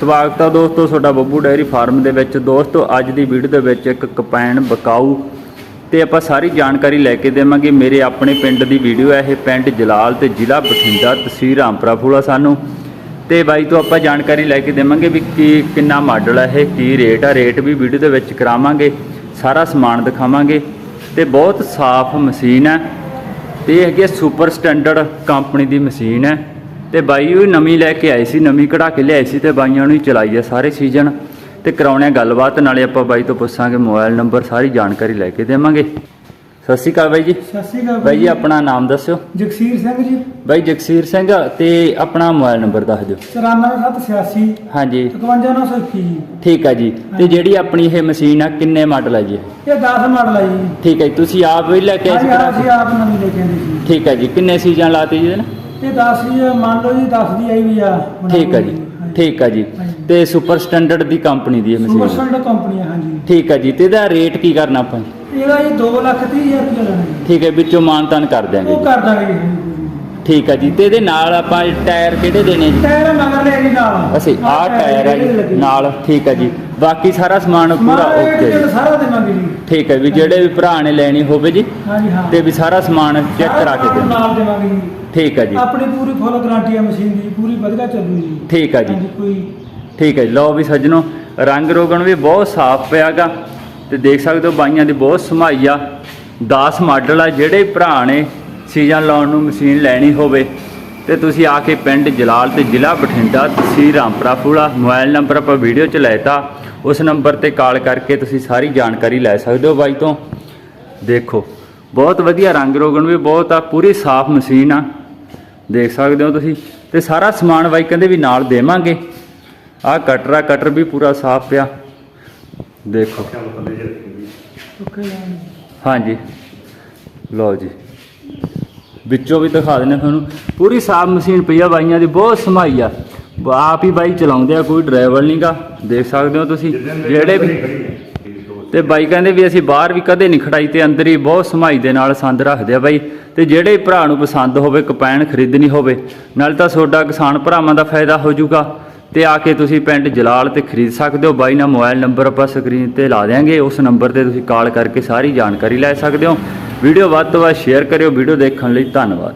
ਸਵਾਗਤ ਹੈ ਦੋਸਤੋ, ਤੁਹਾਡਾ ਬੱਬੂ ਡੈਰੀ ਫਾਰਮ ਦੇ ਵਿੱਚ। ਦੋਸਤੋ, ਅੱਜ ਦੀ ਵੀਡੀਓ ਦੇ ਵਿੱਚ ਇੱਕ ਕਪੈਣ ਬਕਾਊ ਤੇ ਆਪਾਂ ਸਾਰੀ ਜਾਣਕਾਰੀ ਲੈ ਕੇ ਦੇਵਾਂਗੇ। ਮੇਰੇ ਆਪਣੇ ਪਿੰਡ ਦੀ ਵੀਡੀਓ ਹੈ ਇਹ ਪਿੰਡ ਜਲਾਲ ਤੇ ਜ਼ਿਲ੍ਹਾ ਬਠਿੰਡਾ, ਤਹਿਸੀਲ ਰਾਮਪੁਰਾ ਫੂਲਾ ਸਾਨੂੰ। ਤੇ ਬਾਈ ਤੋਂ ਆਪਾਂ ਜਾਣਕਾਰੀ ਲੈ ਕੇ ਦੇਵਾਂਗੇ ਵੀ ਕੀ, ਕਿੰਨਾ ਮਾਡਲ ਹੈ ਇਹ, ਕੀ ਰੇਟ ਆ। ਰੇਟ ਵੀ ਵੀਡੀਓ ਦੇ ਵਿੱਚ ਕਰਾਵਾਂਗੇ, ਸਾਰਾ ਸਮਾਨ ਦਿਖਾਵਾਂਗੇ। ਤੇ ਬਹੁਤ ਸਾਫ਼ ਮਸ਼ੀਨ ਹੈ ਤੇ ਇਹ ਹੈਗੀ ਹੈ ਸੁਪਰ ਸਟੈਂਡਰਡ ਕੰਪਨੀ ਦੀ ਮਸ਼ੀਨ ਹੈ ਤੇ ਬਾਈ ਉਹ ਨਵੀਂ ਲੈ ਕੇ ਆਏ ਸੀ ਨਵੀਂ ਕਢਾ ਕੇ ਲਿਆਏ ਸੀ ਤੇ ਬਾਈਆਂ ਨੂੰ ਹੀ ਚਲਾਈ ਹੈ ਸਾਰੇ ਸੀਜ਼ਨ। ਤੇ ਕਰਾਉਣੇ ਆ ਗੱਲਬਾਤ ਨਾਲੇ ਆਪਾਂ ਬਾਈ ਤੋਂ ਪੁੱਛਾਂਗੇ ਮੋਬਾਈਲ ਨੰਬਰ ਸਾਰੀ ਜਾਣਕਾਰੀ ਲੈ ਕੇ ਦੇਵਾਂਗੇ। ਸਤਿ ਸ਼੍ਰੀ ਅਕਾਲ ਬਾਈ ਜੀ। ਸਤਿ ਸ਼੍ਰੀ ਅਕਾਲ ਬਾਈ ਜੀ ਆਪਣਾ ਨਾਮ ਦੱਸਿਓ। ਜਗਸੀਰ ਸਿੰਘ ਜੀ। ਬਾਈ ਜਗਸੀਰ ਸਿੰਘ ਤੇ ਆਪਣਾ ਮੋਬਾਈਲ ਨੰਬਰ ਦੱਸ ਦਿਓ। 94786 ਹਾਂਜੀ। 51921 ਜੀ ਠੀਕ ਹੈ ਜੀ। ਤੇ ਜਿਹੜੀ ਆਪਣੀ ਇਹ ਮਸ਼ੀਨ ਆ ਕਿੰਨੇ ਮਾਡਲ ਹੈ ਜੀ? ਇਹ? ਇਹ 10 ਮਾਡਲ ਆ ਜੀ। ਠੀਕ ਹੈ ਤੁਸੀਂ ਆਪ ਹੀ ਲੈ ਕੇ ਆਏ ਸੀ? ਆਪ ਨਵੀਂ ਲੈ ਕੇ ਆਂਦੀ ਸੀ। ਠੀਕ ਹੈ ਜੀ ਕਿੰਨੇ ਸੀਜ਼ਨ ਲਾਤੇ ਜੀ ਇਹਦੇ ਨਾਲ? ਇਹ 10 ਹੀ ਆ, ਮੰਨ ਲਓ ਜੀ 10 ਦੀ ਆਈ ਵੀ ਆ ਠੀਕ ਹੈ ਜੀ। ਠੀਕ ਹੈ ਜੀ। ਹਾਂਜੀ। ਤੇ ਸੁਪਰ ਸਟੈਂਡਰਡ ਦੀ ਕੰਪਨੀ ਦੀ ਸੁਪਰ ਮਸ਼ੀਨ ਸਟੈਂਡਰਡ ਕੰਪਨੀ ਆ ਹਾਂਜੀ। ਠੀਕ ਹੈ ਜੀ ਤੇ ਇਹਦਾ ਰੇਟ ਕੀ ਕਰਨਾ ਆਪਾਂ ਜੀ? ਇਹਦਾ ਜੀ 2 ਲੱਖ 30 ਹਜ਼ਾਰ ਰੁਪਏ ਲੈਣਾ ਜੀ। ਠੀਕ ਹੈ ਵਿੱਚੋਂ ਮਾਨਤਾਨ ਕਰ ਦਿਆਂਗੇ ਉਹ ਜੀ। ਕਰ ਦਾਂਗੇ ਜੀ ਠੀਕ ਹੈ ਜੀ ਤੇ ਇਹਦੇ ਨਾਲ ਆਪਾਂ ਟਾਇਰ ਕਿਹੜੇ ਦੇਣੇ ਜੀ? ਟਾਇਰ ਮਗਰ ਲੈ ਜੀ ਨਾਲ। ਅਸੀਂ ਆਹ ਟਾਇਰ ਹੈ ਜੀ ਨਾਲ ਠੀਕ ਹੈ ਜੀ। ਬਾਕੀ ਸਾਰਾ ਸਮਾਨ ਪੂਰਾ ਓਕੇ ਜੀ। ਸਾਰਾ ਦੇਵਾਂਗੇ ਜੀ ਠੀਕ ਹੈ ਵੀ ਜਿਹੜੇ ਵੀ ਭਰਾ ਨੇ ਲੈਣੀ ਹੋਵੇ ਜੀ ਹਾਂਜੀ ਹਾਂ। ਤੇ ਵੀ ਸਾਰਾ ਸਮਾਨ ਚੈੱਕ ਕਰਾ ਕੇ ਦੇਣਾ ਨਾਲ ਦੇਵਾਂਗੇ ਜੀ ਠੀਕ ਹੈ ਜੀ। ਆਪਣੀ ਪੂਰੀ ਫੁੱਲ ਗਾਰੰਟੀ ਆ ਮਸ਼ੀਨ ਦੀ ਪੂਰੀ ਵਧੀਆ ਚੱਲੂ ਜੀ। ਠੀਕ ਹੈ ਜੀ। ਕੋਈ ਠੀਕ ਹੈ ਲਓ ਵੀ ਸੱਜਣੋ ਰੰਗ ਰੋਗਣ ਵੀ ਬਹੁਤ ਸਾਫ਼ ਪਿਆਗਾ ਤੇ ਦੇਖ ਸਕਦੇ ਹੋ ਬਾਈਆਂ ਦੀ ਬਹੁਤ ਸਮਾਈ ਆ। 10 ਮਾਡਲ ਆ ਜਿਹੜੇ ਭਰਾ ਨੇ ਸੀਜ਼ਨ ਲਾਉਣ ਨੂੰ ਮਸ਼ੀਨ ਲੈਣੀ ਹੋਵੇ। ਤੇ ਤੁਸੀਂ ਆ ਕੇ ਪਿੰਡ ਜਲਾਲ ਤੇ ਜ਼ਿਲ੍ਹਾ ਬਠਿੰਡਾ ਤਹਿਸੀਲ ਰਾਮਪੁਰਾ ਫੂਲਾ ਮੋਬਾਈਲ ਨੰਬਰ ਆਪਾਂ ਵੀਡੀਓ 'ਚ ਲੈਤਾ ਉਸ ਨੰਬਰ ਤੇ ਕਾਲ ਕਰਕੇ ਤੁਸੀਂ ਸਾਰੀ ਜਾਣਕਾਰੀ ਲੈ ਸਕਦੇ ਹੋ ਬਾਈ ਤੋਂ। ਦੇਖੋ ਬਹੁਤ ਵਧੀਆ ਰੰਗ ਰੋਗਣ ਵੀ ਬਹੁਤ ਆ ਪੂਰੀ ਸਾਫ਼ ਮਸ਼ੀਨ ਆ। ਦੇਖ ਸਕਦੇ ਹੋ ਤੁਸੀਂ ਤੇ ਸਾਰਾ ਸਮਾਨ ਬਾਈ ਕਹਿੰਦੇ ਵੀ ਨਾਲ ਦੇਵਾਂਗੇ। ਆਹ ਕਟਰ ਆ ਕਟਰ ਵੀ ਪੂਰਾ ਸਾਫ਼ ਪਿਆ। ਦੇਖੋ। ਹਾਂਜੀ। ਲਓ ਜੀ। ਵਿੱਚੋਂ ਵੀ ਦਿਖਾ ਦਿੰਦੇ ਤੁਹਾਨੂੰ। ਪੂਰੀ ਸਾਫ਼ ਮਸ਼ੀਨ ਪਈ ਆ ਬਾਈਆਂ ਦੀ ਬਹੁਤ ਸਮਾਈ ਆ। ਆਪ ਹੀ ਬਾਈ ਚਲਾਉਂਦੇ ਆ ਕੋਈ ਡਰਾਈਵਰ ਨਹੀਂਗਾ ਦੇਖ ਸਕਦੇ ਹੋ ਤੁਸੀਂ ਜਿਹੜੇ ਵੀ ਤੇ ਬਾਈ ਕਹਿੰਦੇ ਵੀ ਅਸੀਂ ਬਾਹਰ ਵੀ ਕਦੇ ਨਹੀਂ ਖੜਾਈ ਤੇ ਅੰਦਰ ਹੀ ਬਹੁਤ ਸਮਾਈ ਦੇ ਨਾਲ ਸੰਦ ਰੱਖਦੇ ਆ ਬਾਈ। ਤੇ ਜਿਹੜੇ ਭਰਾ ਨੂੰ ਪਸੰਦ ਹੋਵੇ ਕਪੈਣ ਖਰੀਦਣੀ ਹੋਵੇ ਨਾਲ ਤਾਂ ਤੁਹਾਡਾ ਕਿਸਾਨ ਭਰਾਵਾਂ ਦਾ ਫਾਇਦਾ ਹੋ ਜਾਊਗਾ। ਤੇ ਆ ਕੇ ਤੁਸੀਂ ਪਿੰਡ ਜਲਾਲ ਤੇ ਖਰੀਦ ਸਕਦੇ ਹੋ। ਬਾਈ ਨਾਲ ਮੋਬਾਈਲ ਨੰਬਰ ਆਪਾਂ ਸਕਰੀਨ ਤੇ ਲਾ ਦਿਆਂਗੇ ਉਸ ਨੰਬਰ ਤੇ ਤੁਸੀਂ ਕਾਲ ਕਰਕੇ ਸਾਰੀ ਜਾਣਕਾਰੀ ਲੈ ਸਕਦੇ ਹੋ। ਵੀਡੀਓ ਵੱਧ ਤੋਂ ਵੱਧ ਸ਼ੇਅਰ ਕਰਿਓ ਵੀਡੀਓ ਦੇਖਣ ਲਈ ਧੰਨਵਾਦ।